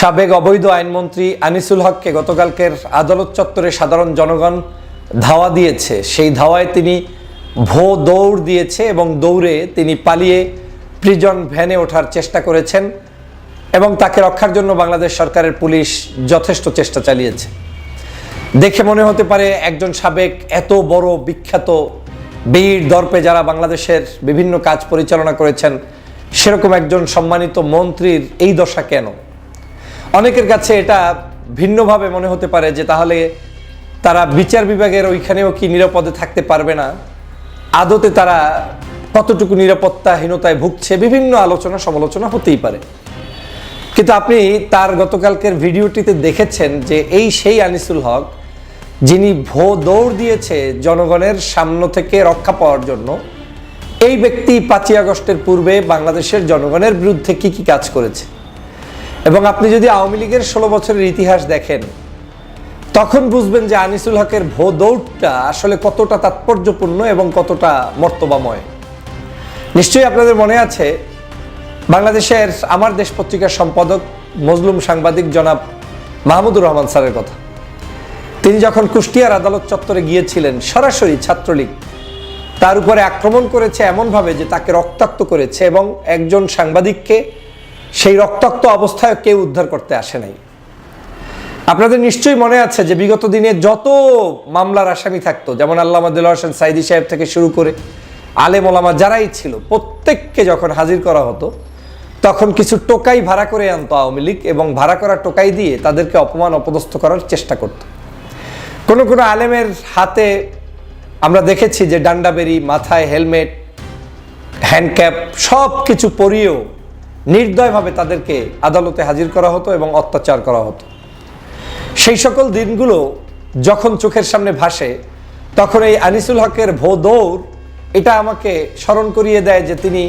সাবেক অবৈধ আইনমন্ত্রী আনিসুল হককে গতকালকের আদালত চত্বরে সাধারণ জনগণ ধাওয়া দিয়েছে। সেই ধাওয়ায় তিনি ভো দৌড় দিয়েছে এবং দৌড়ে তিনি পালিয়ে প্রিজন ভ্যানে ওঠার চেষ্টা করেছেন এবং তাকে রক্ষার জন্য বাংলাদেশ সরকারের পুলিশ যথেষ্ট চেষ্টা চালিয়েছে। দেখে মনে হতে পারে একজন সাবেক এত বড় বিখ্যাত বীর দর্পে যারা বাংলাদেশের বিভিন্ন কাজ পরিচালনা করেছেন, সেরকম একজন সম্মানিত মন্ত্রীর এই দশা কেন? অনেকের কাছে এটা ভিন্নভাবে মনে হতে পারে যে তাহলে তারা বিচার বিভাগের ওইখানেও কি নিরাপদে থাকতে পারবে না? আদতে তারা কতটুকু নিরাপত্তাহীনতায় ভুগছে? বিভিন্ন আলোচনা, সমালোচনা হতেই পারে। কিন্তু আপনি তার গতকালকের ভিডিওটিতে দেখেছেন যে এই সেই আনিসুল হক, যিনি ভো দৌড় দিয়েছে জনগণের সামনে থেকে রক্ষা পাওয়ার জন্য, এই ব্যক্তি পাঁচই আগস্টের পূর্বে বাংলাদেশের জনগণের বিরুদ্ধে কি কি কাজ করেছে? এবং আপনি যদি আওয়ামী লীগের ষোলো বছরের ইতিহাস দেখেন, তখন বুঝবেন যে আনিসুল হকের ভো দৌড়টা আসলে কতটা তাৎপর্যপূর্ণ এবং কতটা মর্তবাময়। নিশ্চয়ই আপনাদের মনে আছে, বাংলাদেশের আমার দেশ পত্রিকার সম্পাদক মজলুম সাংবাদিক জনাব মাহমুদুর রহমান স্যারের কথা। তিনি যখন কুষ্টিয়ার আদালত চত্বরে গিয়েছিলেন, সরাসরি ছাত্রলীগ তার উপরে আক্রমণ করেছে এমনভাবে যে তাকে রক্তাক্ত করেছে এবং একজন সাংবাদিককে সেই রক্তাক্ত অবস্থায় কেউ উদ্ধার করতে আসে নাই। আপনাদের নিশ্চয়ই মনে আছে যে বিগত দিনে যত মামলার আসামি থাকতো, যেমন আল্লাহ হোসেন সাইদি সাহেব থেকে শুরু করে আলেম ওলামা যারাই ছিল, প্রত্যেককে যখন হাজির করা হতো, তখন কিছু টোকাই ভাড়া করে আনতো আওয়ামী লীগ এবং ভাড়া করা টোকাই দিয়ে তাদেরকে অপমান, অপদস্থ করার চেষ্টা করত। কোনো কোনো আলেমের হাতে আমরা দেখেছি যে ডান্ডাবেরি, মাথায় হেলমেট, হ্যান্ডক্যাপ সব কিছু পরিয়েও নির্দয়ভাবে তাদেরকে আদালতে হাজির করা হতো এবং অত্যাচার করা হতো। সেই সকল দিনগুলো যখন চোখের সামনে ভাসে, তখন এই আনিসুল হকের ভো দৌড়, এটা আমাকে স্মরণ করিয়ে দেয় যে তিনি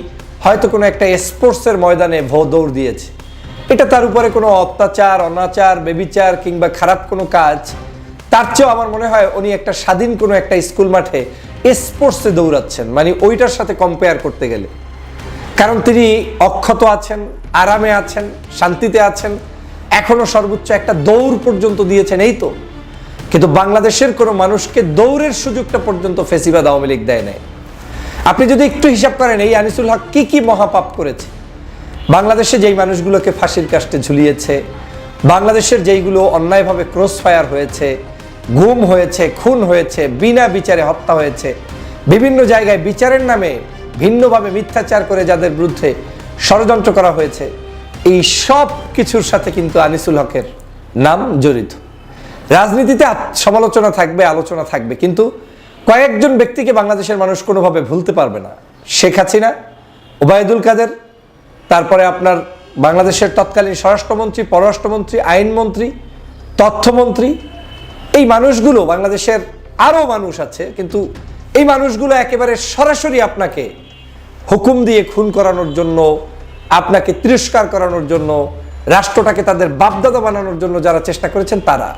হয়তো কোনো একটা স্পোর্টসের ময়দানে ভো দৌড় দিয়েছে। এটা তার উপরে কোনো অত্যাচার, অনাচার, বেবিচার কিংবা খারাপ কোনো কাজ, তার চেয়েও আমার মনে হয় উনি একটা স্বাধীন কোনো একটা স্কুল মাঠে স্পোর্টসে দৌড়াচ্ছেন মানে ওইটার সাথে কম্পেয়ার করতে গেলে। কারণ তিনি অক্ষত আছেন, আরামে আছেন, শান্তিতে আছেন, এখনও সর্বোচ্চ একটা দৌড় পর্যন্ত দিয়েছেন এই তো। কিন্তু বাংলাদেশের কোনো মানুষকে দৌড়ের সুযোগটা পর্যন্ত ফেসিবাদ আওয়ামী লীগ দেয় নাই। আপনি যদি একটু হিসাব করেন, এই আনিসুল হক কী কী মহাপাপ করেছে? বাংলাদেশে যেই মানুষগুলোকে ফাঁসির কাস্টে ঝুলিয়েছে, বাংলাদেশের যেইগুলো অন্যায়ভাবে ক্রস ফায়ার হয়েছে, গুম হয়েছে, খুন হয়েছে, বিনা বিচারে হত্যা হয়েছে, বিভিন্ন জায়গায় বিচারের নামে ভিন্নভাবে মিথ্যাচার করে যাদের বিরুদ্ধে ষড়যন্ত্র করা হয়েছে, এই সব কিছুর সাথে কিন্তু আনিসুল হকের নাম জড়িত। রাজনীতিতে সমালোচনা থাকবে, আলোচনা থাকবে, কিন্তু কয়েকজন ব্যক্তিকে বাংলাদেশের মানুষ কোনোভাবে ভুলতে পারবে না। শেখ হাসিনা, ওবায়দুল কাদের, তারপরে আপনার বাংলাদেশের তৎকালীন স্বরাষ্ট্রমন্ত্রী, পররাষ্ট্রমন্ত্রী, আইনমন্ত্রী, তথ্যমন্ত্রী, এই মানুষগুলো, বাংলাদেশের আরও মানুষ আছে, কিন্তু এই মানুষগুলো একেবারে সরাসরি আপনাকে হুকুম দিয়ে খুন করানোর জন্য, আপনাকে তিরস্কার করানোর জন্য, রাষ্ট্রটাকে তাদের বাপদাদা বানানোর জন্য যারা চেষ্টা করেছেন তারা।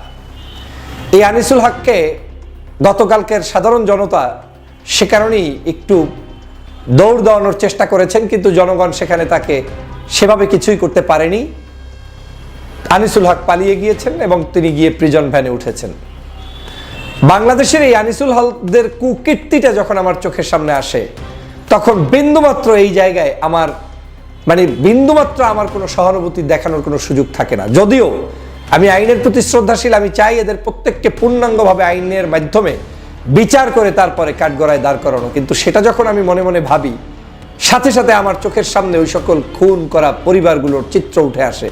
এই আনিসুল হককে গতকালকের সাধারণ জনতা সে কারণেই একটু দৌড় দেওয়ানোর চেষ্টা করেছেন, কিন্তু জনগণ সেখানে তাকে সেভাবে কিছুই করতে পারেনি। আনিসুল হক পালিয়ে গিয়েছেন এবং তিনি গিয়ে প্রিজন ভ্যানে উঠেছেন। বাংলাদেশের এই আনিসুল হকদের কুকীর্তিটা যখন আমার চোখের সামনে আসে, তখন বিন্দুমাত্র এই জায়গায় আমার মানে বিন্দুমাত্র আমার কোনো সহানুভূতি দেখানোর কোনো সুযোগ থাকে না। যদিও আমি আইনের প্রতি শ্রদ্ধাশীল, আমি চাই এদের প্রত্যেককে পূর্ণাঙ্গভাবে আইনের মাধ্যমে বিচার করে তারপরে কাঠগড়ায় দাঁড় করানো। কিন্তু সেটা যখন আমি মনে মনে ভাবি, সাথে সাথে আমার চোখের সামনে ওই সকল খুন করা পরিবারগুলোর চিত্র উঠে আসে।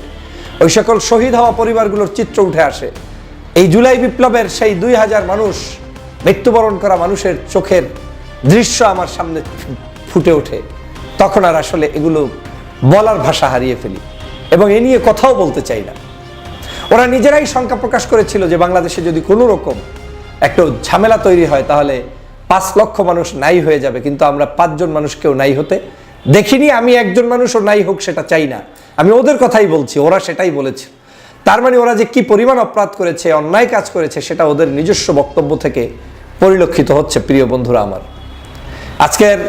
ওই সকল শহীদ হওয়া পরিবারগুলোর চিত্র উঠে আসে। এই জুলাই বিপ্লবের সেই দুই হাজার মানুষ, মৃত্যুবরণ করা মানুষের চোখের দৃশ্য আমার সামনে ফুটে ওঠে। তখন আর আসলে এগুলো বলার ভাষা হারিয়ে ফেলি এবং এ নিয়ে কথাও বলতে চাই না। ওরা নিজেরাই শঙ্কা প্রকাশ করেছিল যে বাংলাদেশে যদি কোনো রকম একটা ঝামেলা তৈরি হয়, তাহলে পাঁচ লক্ষ মানুষ নাই হয়ে যাবে, কিন্তু আমরা পাঁচজন মানুষকেও নাই হতে দেখিনি। আমি একজন মানুষও নাই হোক সেটা চাই না। আমি ওদের কথাই বলছি, ওরা সেটাই বলেছে। তার মানে ওরা যে কি পরিমাণ অপরাধ করেছে, অন্যায় কাজ করেছে, সেটা ওদের নিজস্ব বক্তব্য থেকে পরিলক্ষিত হচ্ছে, প্রিয় বন্ধুরা আমার। আজকের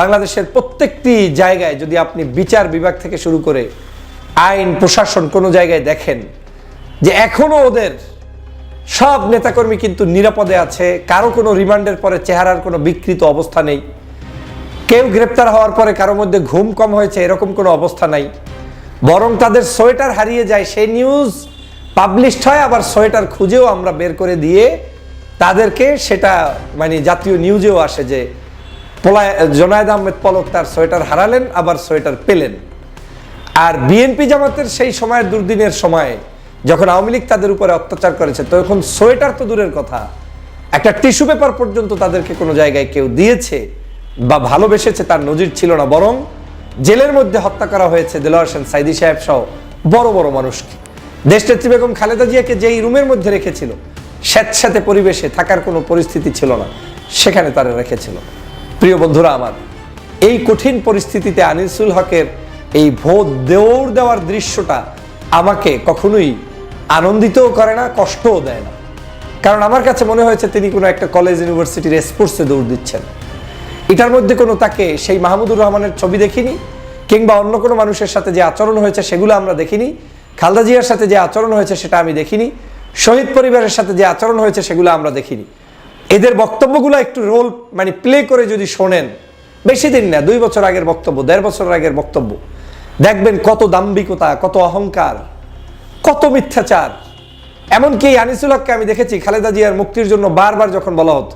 বাংলাদেশের প্রত্যেকটি জায়গায় যদি আপনি বিচার বিভাগ থেকে শুরু করে আইন, প্রশাসন কোনো জায়গায় দেখেন যে এখনও ওদের সব নেতাকর্মী কিন্তু নিরাপদে আছে, কারও কোনো রিমান্ডের পরে চেহারার কোনো বিকৃত অবস্থা নেই, কেউ গ্রেপ্তার হওয়ার পরে কারও মধ্যে ঘুম কম হয়েছে, এরকম কোনো অবস্থা নাই বরং তাদের সোয়েটার হারিয়ে যায়, সেই নিউজ পাবলিশড হয়, আবার সোয়েটার খুঁজেও আমরা বের করে দিয়ে তাদেরকে সেটা মানে জাতীয় নিউজেও আসে যে পলায়, জোনায়েদ আহমেদ পলক তার সোয়েটার হারালেন, আবার সোয়েটার পেলেন। আর বিএনপি জামাতের সেই সময়ের দুর্দিনের সময়ে যখন আওয়ামী লীগ তাদের উপরে অত্যাচার করেছে, তখন সোয়েটার তো দূরের কথা। একটা টিস্যু পেপার পর্যন্ত তাদেরকে কোনো জায়গায় কেউ দিয়েছে বা ভালোবেসেছে তার নজির ছিল না, বরং জেলের মধ্যে হত্যা করা হয়েছে দেলোয়ার হোসেন সাইদি সাহেব সহ বড় বড় মানুষকে। দেশনেত্রী বেগম খালেদা জিয়াকে যেই রুমের মধ্যে রেখেছিল স্যাঁতস্যাঁতে পরিবেশে থাকার কোনো পরিস্থিতি ছিল না, সেখানে তারা রেখেছিল। প্রিয় বন্ধুরা আমার, এই কঠিন পরিস্থিতিতে আনিসুল হকের এই ভোট দৌড় দেওয়ার দৃশ্যটা আমাকে কখনোই আনন্দিতও করে না, কষ্টও দেয় না। কারণ আমার কাছে মনে হয়েছে তিনি কোনো একটা কলেজ ইউনিভার্সিটির স্পোর্টসে দৌড় দিচ্ছেন। এটার মধ্যে কোনো তাকে সেই মাহমুদুর রহমানের ছবি দেখিনি, কিংবা অন্য কোনো মানুষের সাথে যে আচরণ হয়েছে সেগুলো আমরা দেখিনি, খালদা জিয়ার সাথে যে আচরণ হয়েছে সেটা আমি দেখিনি, শহীদ পরিবারের সাথে যে আচরণ হয়েছে সেগুলো আমরা দেখিনি। এদের বক্তব্যগুলো একটু রোল মানে প্লে করে যদি শোনেন, বেশি দিন না, দুই বছর আগের বক্তব্য, দেড় বছর আগের বক্তব্য, দেখবেন কত দাম্ভিকতা, কত অহংকার, কত মিথ্যাচার। এমনকি আনিসুল হককে আমি দেখেছি, খালেদা জিয়ার মুক্তির জন্য বারবার যখন বলা হতো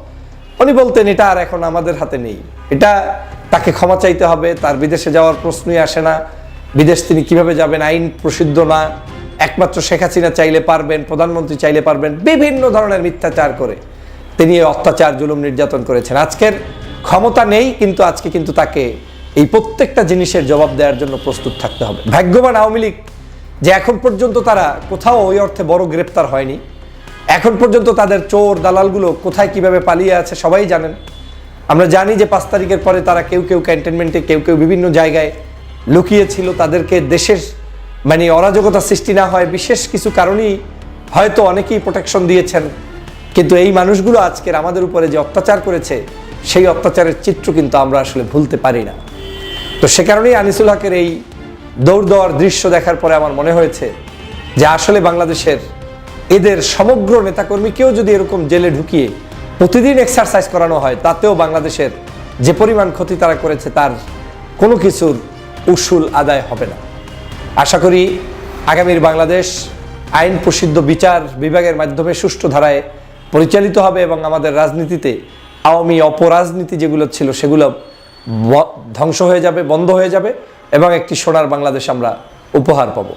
উনি বলতেন, এটা আর এখন আমাদের হাতে নেই। এটা তাকে ক্ষমা চাইতে হবে, তার বিদেশে যাওয়ার প্রশ্নই আসে না। বিদেশ তিনি কীভাবে যাবেন? আইন প্রসিদ্ধ না। একমাত্র শেখ হাসিনা চাইলে পারবেন, প্রধানমন্ত্রী চাইলে পারবেন, বিভিন্ন ধরনের মিথ্যাচার করে তিনি অত্যাচার, জুলুম নির্যাতন করেছেন। আজকের ক্ষমতা নেই, কিন্তু আজকে কিন্তু তাকে এই প্রত্যেকটা জিনিসের জবাব দেওয়ার জন্য প্রস্তুত থাকতে হবে। ভাগ্যবান আওয়ামী লীগ যে এখন পর্যন্ত তারা কোথাও ওই অর্থে বড় গ্রেপ্তার হয়নি। এখন পর্যন্ত তাদের চোর দালালগুলো কোথায় কীভাবে পালিয়ে আছে সবাই জানেন। আমরা জানি যে পাঁচ তারিখের পরে তারা কেউ কেউ ক্যান্টনমেন্টে, কেউ কেউ বিভিন্ন জায়গায় লুকিয়েছিল। তাদেরকে দেশের মানে অরাজকতা সৃষ্টি না হয়, বিশেষ কিছু কারণেই হয়তো অনেকেই প্রোটেকশন দিয়েছেন। কিন্তু এই মানুষগুলো আজকের আমাদের উপরে যে অত্যাচার করেছে, সেই অত্যাচারের চিত্র কিন্তু আমরা আসলে ভুলতে পারি না। তো সে কারণেই আনিসুল হকের এই দৌড় দেওয়ার দৃশ্য দেখার পরে আমার মনে হয়েছে যে আসলে বাংলাদেশের এদের সমগ্র নেতাকর্মীকেও যদি এরকম জেলে ঢুকিয়ে প্রতিদিন এক্সারসাইজ করানো হয়, তাতেও বাংলাদেশের যে পরিমাণ ক্ষতি তারা করেছে, তার কোনো কিছুর উসুল আদায় হবে না। আশা করি আগামীর বাংলাদেশ আইন প্রসিদ্ধ বিচার বিভাগের মাধ্যমে সুষ্ঠু ধারায় পরিচালিত হবে এবং আমাদের রাজনীতিতে আওয়ামী অপরাজনীতি যেগুলো ছিল, সেগুলো ধ্বংস হয়ে যাবে, বন্ধ হয়ে যাবে এবং একটি সোনার বাংলাদেশ আমরা উপহার পাবো।